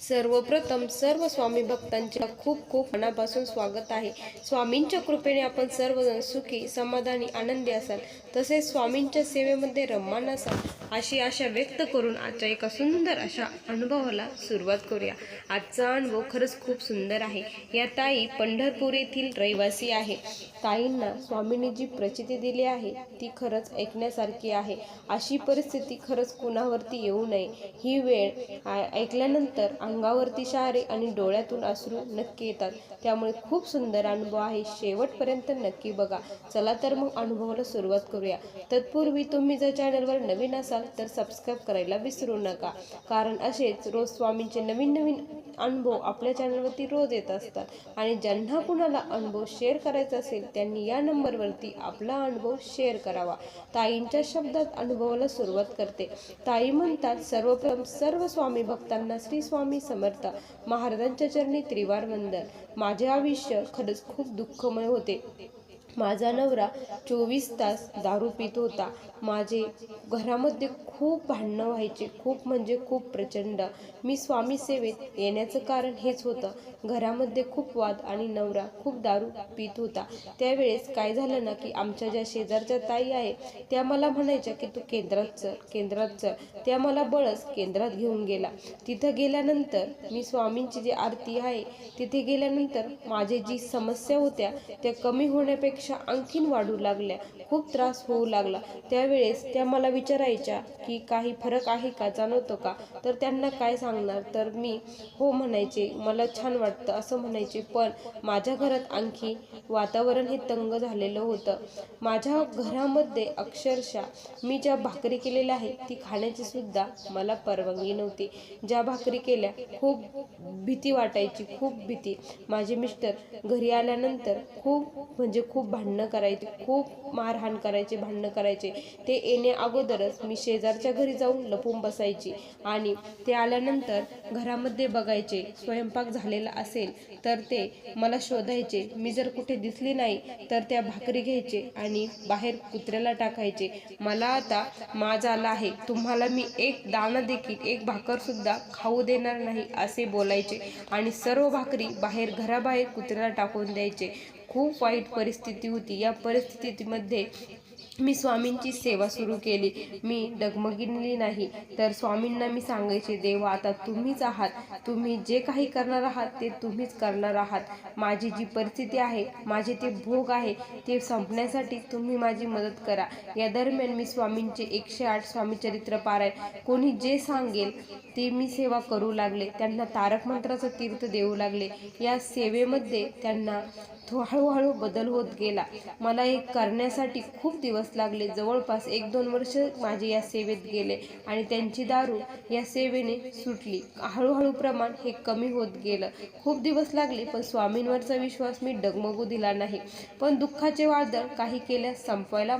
सर्वप्रथम सर्व स्वामी भक्तांचे खूप खूप मनापासून स्वागत आहे. स्वामींच्या कृपेने आपण सर्वजण सुखी समाधानी आनंदी असाल. तसेच स्वामींच्या सेवेमध्ये रममान असाल. अशी आशा व्यक्त करून आजच्या एका सुंदर अशा अनुभवाला सुरुवात करूया. आजचा अनुभव खरंच खूप सुंदर आहे. या ताई पंढरपूर येथील रहिवासी आहे ताईंना स्वामींनी जी प्रचिती दिली आहे ती खरंच ऐकण्यासारखी आहे. अशी परिस्थिती खरंच कुणावरती येऊ नये. ही वेळ ऐकल्यानंतर अंगावरती शारे आणि डोळ्यातून अश्रू नक्की येतात. त्यामुळे खूप सुंदर अनुभव आहे. शेवटपर्यंत नक्की बघा. चला तर मग अनुभवाला सुरुवात करूया. तत्पूर्वी तुम्ही जर चॅनलवर नवीन असाल तर सबस्क्राईब करायला विसरू नका. कारण असेच रोज स्वामींचे नवीन नवीन अनुभव आपल्या चॅनलवरती रोज येत असतात. आणि ज्यांना कुणाला अनुभव शेअर करायचा असेल त्यांनी या नंबरवरती आपला अनुभव शेअर करावा. ताईंच्या शब्दात अनुभवाला सुरुवात करते. ताई म्हणतात सर्वप्रथम सर्व स्वामी भक्तांना श्री स्वामी समर्थ. महाराजांच्या चरणी त्रिवार वंदन. माझे आयुष्य खरंच खूप दुःखमय होते. माझा नवरा चोवीस तास दारू पित होता. माझे घरामध्ये खूप भांडणं व्हायचे खूप म्हणजे खूप प्रचंड. मी स्वामी सेवेत येण्याचं कारण हेच होतं. घरामध्ये खूप वाद आणि नवरा खूप दारू पित होता. त्यावेळेस काय झालं ना की आमच्या ज्या शेजारच्या ताई आहे त्या मला म्हणायच्या की तू केंद्रात चल केंद्रात चल. त्या मला बळच केंद्रात घेऊन गेला. तिथं गेल्यानंतर मी स्वामींची जी आरती आहे तिथे गेल्यानंतर माझे जी समस्या होत्या त्या कमी होण्यापेक्षा आणखीन वाढू लागल्या. खूप त्रास होऊ लागला. त्यावेळेस त्या मला विचारायच्या की काही फरक आहे का? जाणवतो का? तर त्यांना काय सांगणार? तर मी हो म्हणायचे. मला छान वाटतं असं म्हणायचे. पण माझ्या घरात आणखी वातावरण हे तंग झालेलं होतं. माझ्या घरामध्ये अक्षरशः मी ज्या भाकरी केलेल्या आहेत ती खाण्याची सुद्धा मला परवानगी नव्हती. ज्या भाकरी केल्या खूप भीती वाटायची खूप भीती. माझे मिस्टर घरी आल्यानंतर खूप म्हणजे खूप भांडणं करायचे खूप मारहाण करायचे भांडणं करायचे. ते येणे अगोदरच मी शेजारच्या घरी जाऊन लपून बसायची. आणि ते आल्यानंतर घरामध्ये बघायचे स्वयंपाक झालेला असेल तर ते मला शोधायचे. मी जर कुठे दिसली नाही तर त्या भाकरी घ्यायचे आणि बाहेर कुत्र्याला टाकायचे. मला आता माज आला आहे. तुम्हाला मी एक दाणा देखील एक भाकर सुद्धा खाऊ देणार नाही असे बोलायचे. आणि सर्व भाकरी बाहेर घराबाहेर कुत्र्याला टाकून द्यायचे. खूप वाईट परिस्थिती होती. या परिस्थितीमध्ये मी स्वामींची सेवा सुरू केली. मी डगमगिनली नाही. तर स्वामींना मी सांगायचे देवा आता तुम्हीच आहात. तुम्ही जे काही करणार आहात ते तुम्हीच करणार आहात. माझी जी परिस्थिती आहे माझे ते भोग आहे ते संपण्यासाठी तुम्ही माझी मदत करा. या दरम्यान मी स्वामींचे एकशे आठ स्वामी चरित्र पारायण. कोणी जे सांगेल ते मी सेवा करू लागले. त्यांना तारक मंत्राचं तीर्थ देऊ लागले. या सेवेमध्ये त्यांना हळूहळू बदल होत गेला. मला हे करण्यासाठी खूप दिवस लागले. जवळपास एक दोन वर्ष माझे या सेवेत गेले आणि त्यांची दारू या सेवेने सुटली. हळूहळू प्रमाण हे कमी होत गेलं. खूप दिवस लागले पण स्वामींवरचा विश्वास मी डगमगू दिला नाही. पण दुःखाचे वादळ काही केल्यास संपवायला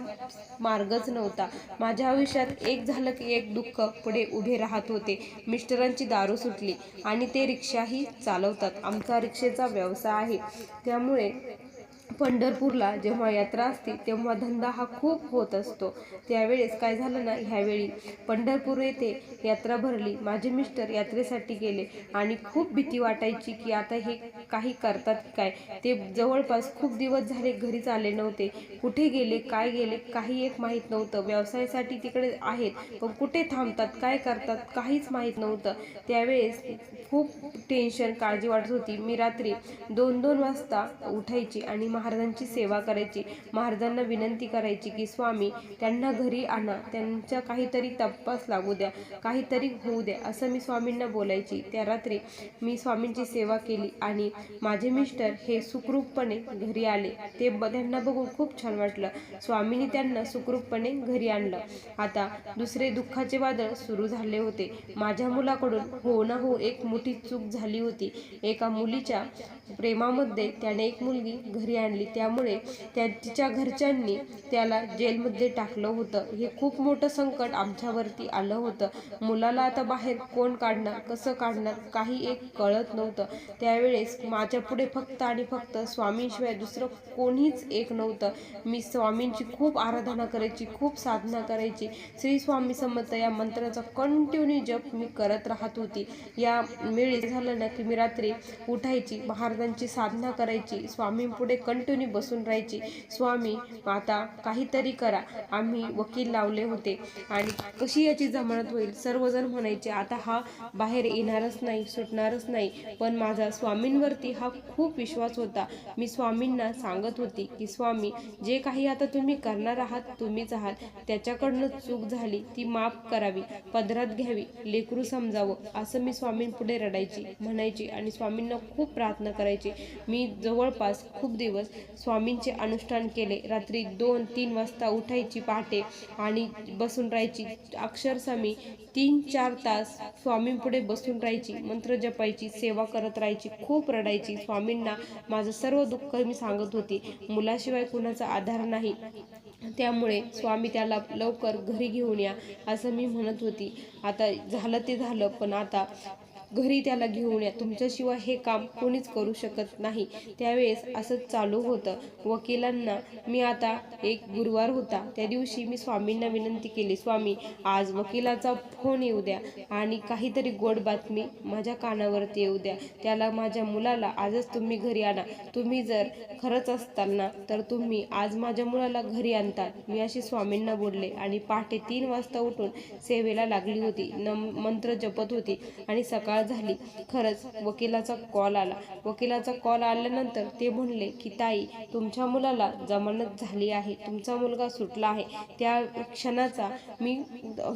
मार्गच नव्हता. माझ्या आयुष्यात एक झालं की एक दुःख पुढे उभे राहत होते. मिस्टरांची दारू सुटली आणि ते रिक्षाही चालवतात. आमचा रिक्षेचा व्यवसाय आहे. त्यामुळे पंढरपूरला जेव्हा यात्रा असते तेव्हा धंदा हा खूप होत असतो. त्यावेळेस काय झालं ना ह्यावेळी पंढरपूर येथे यात्रा भरली. माझे मिस्टर यात्रेसाठी गेले आणि खूप भीती वाटायची की आता हे काही करतात काय? ते जवळपास खूप दिवस झाले घरीच आले नव्हते. कुठे गेले काय गेले काही एक माहीत नव्हतं. व्यवसायासाठी तिकडे आहेत पण कुठे थांबतात काय करतात काहीच माहीत नव्हतं. त्यावेळेस खूप टेन्शन काळजी वाटत होती. मी रात्री दोन दोन वाजता उठायची आणि महाराजांची सेवा करायची महाराजांना विनंती करायची की स्वामी त्यांना घरी आणा त्यांच्या काहीतरी तपास लागू द्या काहीतरी होऊ द्या असं मी स्वामींना बोलायची. त्या रात्री मी स्वामींची सेवा केली आणि माझे मिस्टर हे सुखरूपपणे घरी आले. ते ब त्यांना बघून खूप छान वाटलं. स्वामींनी त्यांना सुखरूपपणे घरी आणलं. आता दुसरे दुःखाचे वादळ सुरू झाले होते. माझ्या मुलाकडून हो ना हो एक मोठी चूक झाली होती. एका मुलीच्या प्रेमामध्ये त्याने एक मुलगी घरी आणली. त्यामुळे त्या तिच्या घरच्यांनी त्याला जेलमध्ये टाकलं होतं. हे खूप मोठं संकट आमच्यावरती आलं होतं. मुलाला आता बाहेर कोण काढणार कसं काढणार काही एक कळत नव्हतं. त्यावेळेस माझ्या पुढे फक्त आणि फक्त स्वामींशिवाय दुसरं कोणीच एक नव्हतं. मी स्वामींची खूप आराधना करायची खूप साधना करायची. श्री स्वामी समर्थ या मंत्राचा कंटिन्यू जप मी करत राहत होती. या वेळी झालं ना की मी रात्री उठायची महाराजांची साधना करायची स्वामींपुढे कंटिन्यू बसून राहायची. स्वामी आता काहीतरी करा. आम्ही वकील लावले होते. आणि कशी याची जमानत होईल? सर्वजण म्हणायचे आता हा बाहेर येणारच नाही सुटणारच नाही. पण माझा स्वामींवरती हा खूप विश्वास होता. मी स्वामींना सांगत होती की स्वामी जे काही आता तुम्ही करणार आहात तुम्हीच आहात. त्याच्याकडनं चूक झाली ती माफ करावी पदरात घ्यावी लेकरू समजावं. असं मी स्वामींपुढे रडायची म्हणायची आणि स्वामींना खूप प्रार्थना करायची. मी जवळपास खूप दिवस स्वामींचे अनुष्ठान केले. रात्री दोन तीन वाजता उठायची पहाटे आणि बसून राहायची. अक्षरशः मी तीन चार तास स्वामींपुढे बसून राहायची. मंत्र जपायची सेवा करत राहायची खूप रडायची. स्वामींना माझं सर्व दुःख मी सांगत होती. मुलाशिवाय कुणाचा आधार नाही. त्यामुळे स्वामी त्याला लवकर घरी घेऊन या असं मी म्हणत होती. आता झालं ते झालं पण आता घरी त्याला घेऊन या. तुमच्याशिवाय हे काम कोणीच करू शकत नाही. त्यावेळेस असंच चालू होतं. वकिलांना मी आता एक गुरुवार होता. त्या दिवशी मी स्वामींना विनंती केली स्वामी आज वकिलाचा फोन येऊ द्या आणि काहीतरी गोड बातमी माझ्या कानावरती येऊ द्या. त्याला माझ्या मुलाला आजच तुम्ही घरी आणा. तुम्ही जर खरंच असताल ना तर तुम्ही आज माझ्या मुलाला घरी आणतात. मी अशी स्वामींना बोलले आणि पहाटे तीन वाजता उठून सेवेला लागली होती. न मंत्र जपत होती आणि सकाळ झाली. खरंच वकिलाचा कॉल आला. वकिलाचा कॉल आल्यानंतर ते म्हणले की ताई तुमच्या मुलाला जमानत झाली आहे. तुमचा मुलगा सुटला आहे. त्या क्षणाचा मी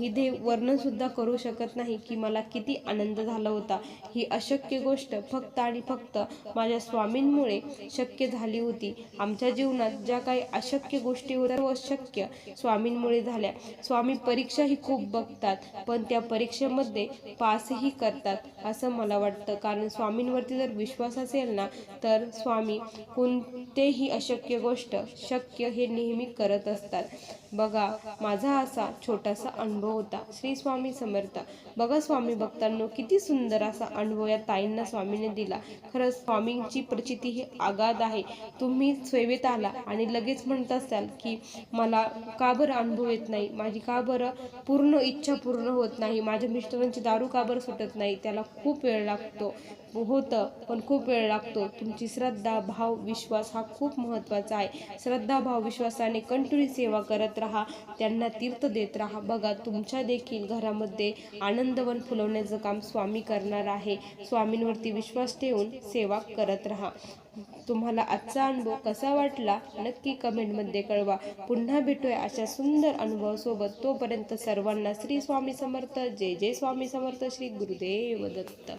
इथे वर्णन सुद्धा करू शकत नाही की मला किती आनंद झाला होता. ही अशक्य गोष्ट फक्त आणि फक्त माझ्या स्वामींमुळे शक्य झाली होती. आमच्या जीवनात ज्या काही अशक्य गोष्टी होत्या व शक्य स्वामींमुळे झाल्या. स्वामी परीक्षाही खूप बघतात पण त्या परीक्षेमध्ये पासही करतात. असं मला वाटतं. कारण स्वामींवरती जर विश्वास असेल ना तर स्वामी कोणतेही अशक्य गोष्ट शक्य हे नेहमी करत असतात. बघा माझा असा छोटासा अनुभव होता. श्री स्वामी समर्थ. बघा स्वामी भक्तांनो किती सुंदर असा अनुभव या ताईंना स्वामीने दिला. खरंच स्वामींची प्रचिती ही आगाध आहे. तुम्ही सेवेत आला आणि लगेच म्हणत असाल की मला का बरं अनुभव येत नाही? माझी का बरं पूर्ण इच्छा पूर्ण होत नाही? माझ्या मिस्टरांची दारू का बरं सुटत नाही? त्याला खूप वेळ लागतो. होतं पण खूप वेळ लागतो. तुमची श्रद्धा भाव विश्वास हा खूप महत्त्वाचा आहे. श्रद्धा भाव विश्वासाने कंटिन्यू सेवा करत राहा त्यांना तीर्थ देत राहा. बघा तुमच्या देखील घरामध्ये आनंदवन फुलवण्याचं काम स्वामी करणार आहे. स्वामींवरती विश्वास ठेवून सेवा करत राहा. तुम्हाला आजचा अनुभव कसा वाटला? नक्की कमेंटमध्ये कळवा. पुन्हा भेटूया अशा सुंदर अनुभवासोबत. तोपर्यंत सर्वांना श्री स्वामी समर्थ. जय जय स्वामी समर्थ. श्री गुरुदेव दत्त.